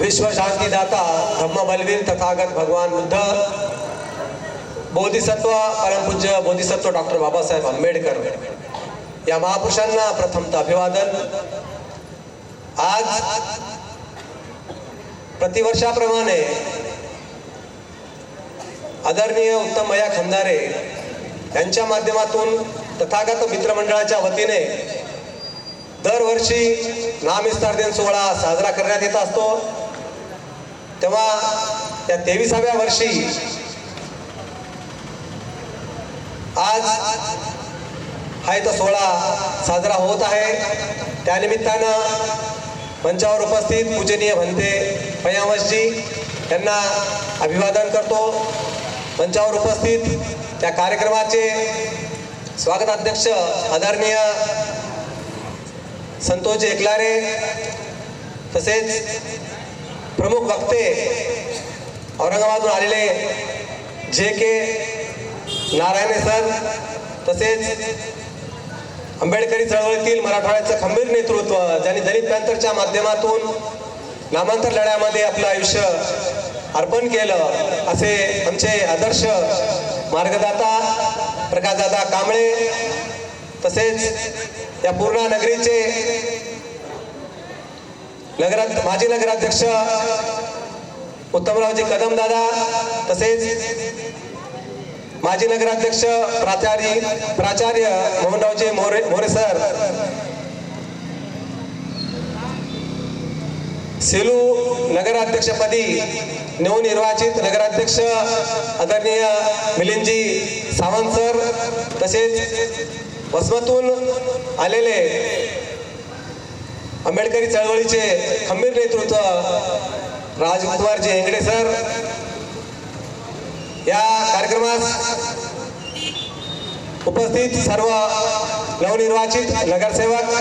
विश्व शांतीदाता धम्म बलवीर तथागत भगवान बुद्ध बोधिसत्व परमपूज्य बोधिसत्व डॉक्टर बाबासाहेब आंबेडकर. या महापुरुषांना प्रथमतः अभिवादन. आज प्रतिवर्षाप्रमाणे आदरणीय उत्तम मया खंदारे यांच्या माध्यमातून तथागत मित्रमंडळाच्या वतीने दरवर्षी नामविस्तार दिन सोहळा साजरा करण्यात येत असतो. तेव्हा त्या तेविसाव्या वर्षी आज हा सोहळा साजरा होत आहे. त्यानिमित्तानं मंचावर उपस्थित पूजनीय म्हणते पयावशजी यांना अभिवादन करतो. मंचावर उपस्थित त्या कार्यक्रमाचे स्वागताध्यक्ष आदरणीय संतोष एकलारे तसेच प्रमुख वक्ते औरंगाबादहून आलेले जे के नारायणे सर तसेच आंबेडकरी चळवळीतील मराठवाड्याचं खंबीर नेतृत्व ज्यांनी दलित पॅन्थरच्या माध्यमातून नामांतर लढ्यामध्ये आपलं आयुष्य अर्पण केलं असे आमचे आदर्श मार्गदाता प्रकाशदादा कांबळे तसेच या पूर्णा नगरीचे नगरा माजी नगराध्यक्ष उत्तमरावजी कदम दादा तसेच माजी नगराध्यक्ष प्राचार्य प्राचार्य मोहनरावजी मोरे मोरे सर सेलू नगराध्यक्षपदी नवनिर्वाचित नगराध्यक्ष आदरणीय मिलिंदजी सावंत सर तसेच वसमतून आलेले आंबेडकरी चळवळीचे खंबीर नेतृत्व राजकुमारजी हेंगडे सर. या कार्यक्रमास उपस्थित सर्व नवनिर्वाचित नगरसेवक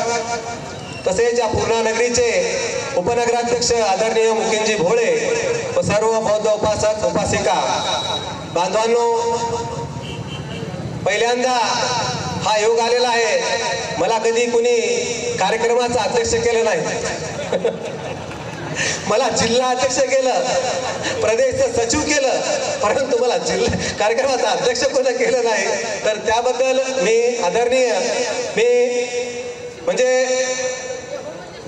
तसेच या पूर्णा नगरीचे उपनगराध्यक्ष आदरणीय मुकेंजी भोळे व सर्व बौद्ध उपासक उपासिका बांधवांनो पहिल्यांदा हा योग आलेला आहे. मला कधी कुणी कार्यक्रमाचं अध्यक्ष केलं नाही. मला जिल्हा अध्यक्ष केलं प्रदेशचं सचिव केलं परंतु मला जिल्हा कार्यक्रमाचं अध्यक्ष कोणा केलं नाही. तर त्याबद्दल मी आदरणीय मी म्हणजे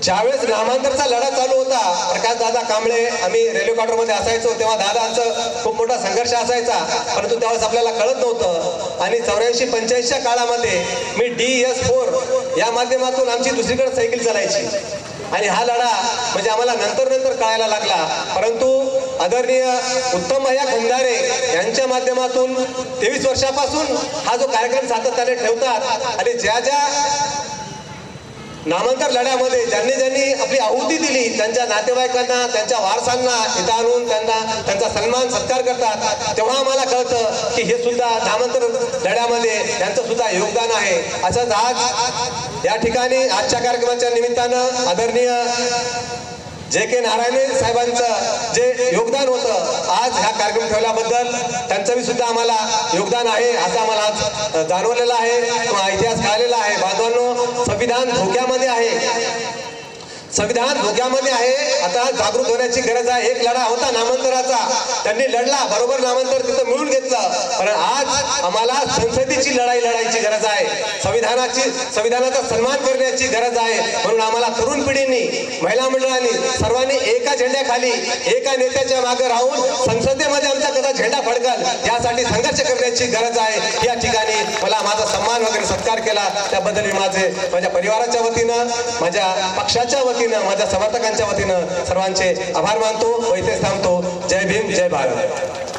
ज्यावेळेस नामांतरचा लढा चालू होता प्रकाश दादा कांबळे आम्ही रेल्वे क्वार्टरमध्ये असायचो तेव्हा दादांचं खूप मोठा संघर्ष असायचा परंतु त्यावेळेस आपल्याला कळत नव्हतं. आणि चौऱ्याऐंशी पंच्याऐंशीच्या काळामध्ये मी डी एस फोर या माध्यमातून आमची दुसरीकडे सायकल चालायची. आणि हा लढा म्हणजे आम्हाला नंतर नंतर कळायला लागला. परंतु आदरणीय उत्तम भैया खंदारे यांच्या माध्यमातून तेवीस वर्षापासून हा जो कार्यक्रम सातत्याने ठेवतात आणि ज्या ज्या नामांतर लढ्यामध्ये ज्यांनी ज्यांनी आपली आहुती दिली त्यांच्या नातेवाईकांना त्यांच्या वारसांना इथं आणून त्यांना त्यांचा सन्मान सत्कार करतात. तेव्हा आम्हाला कळतं की हे सुद्धा नामांतर लढ्यामध्ये त्यांचं सुद्धा योगदान आहे. असंच आज या ठिकाणी आजच्या कार्यक्रमाच्या निमित्तानं आदरणीय जे के नारायण साहेबांचं जे योगदान होतं आज हा कार्यक्रम ठेवल्याबद्दल त्यांचं बी सुद्धा आम्हाला योगदान आहे असं आम्हाला आज जाणवलेलं आहे. किंवा इतिहास कळलेला आहे. बांधवांनो संविधान धोक्यामध्ये संविधान भोग्यामध्ये आहे. आता जागरूक होण्याची गरज आहे. एक लढा होता नामांतराचा. त्यांनी लढला बरोबर नामांतर तिथं मिळून घेतलं. पण आज आम्हाला संसदेची लढाई लढायची गरज आहे. संविधानाची संविधानाचा सन्मान करण्याची गरज आहे. म्हणून आम्हाला तरुण पिढींनी महिला मंडळांनी सर्वांनी एका झेंड्याखाली एका नेत्याच्या मागे राहून संसदेमध्ये आमचा कदा याची गरज आहे. या ठिकाणी मला माझा सन्मान वगैरे सत्कार केला. त्याबद्दल मी माझे माझ्या परिवाराच्या वतीनं माझ्या पक्षाच्या वतीनं माझ्या समर्थकांच्या वतीनं सर्वांचे आभार मानतो व इथेच थांबतो. जय भीम जय भारत.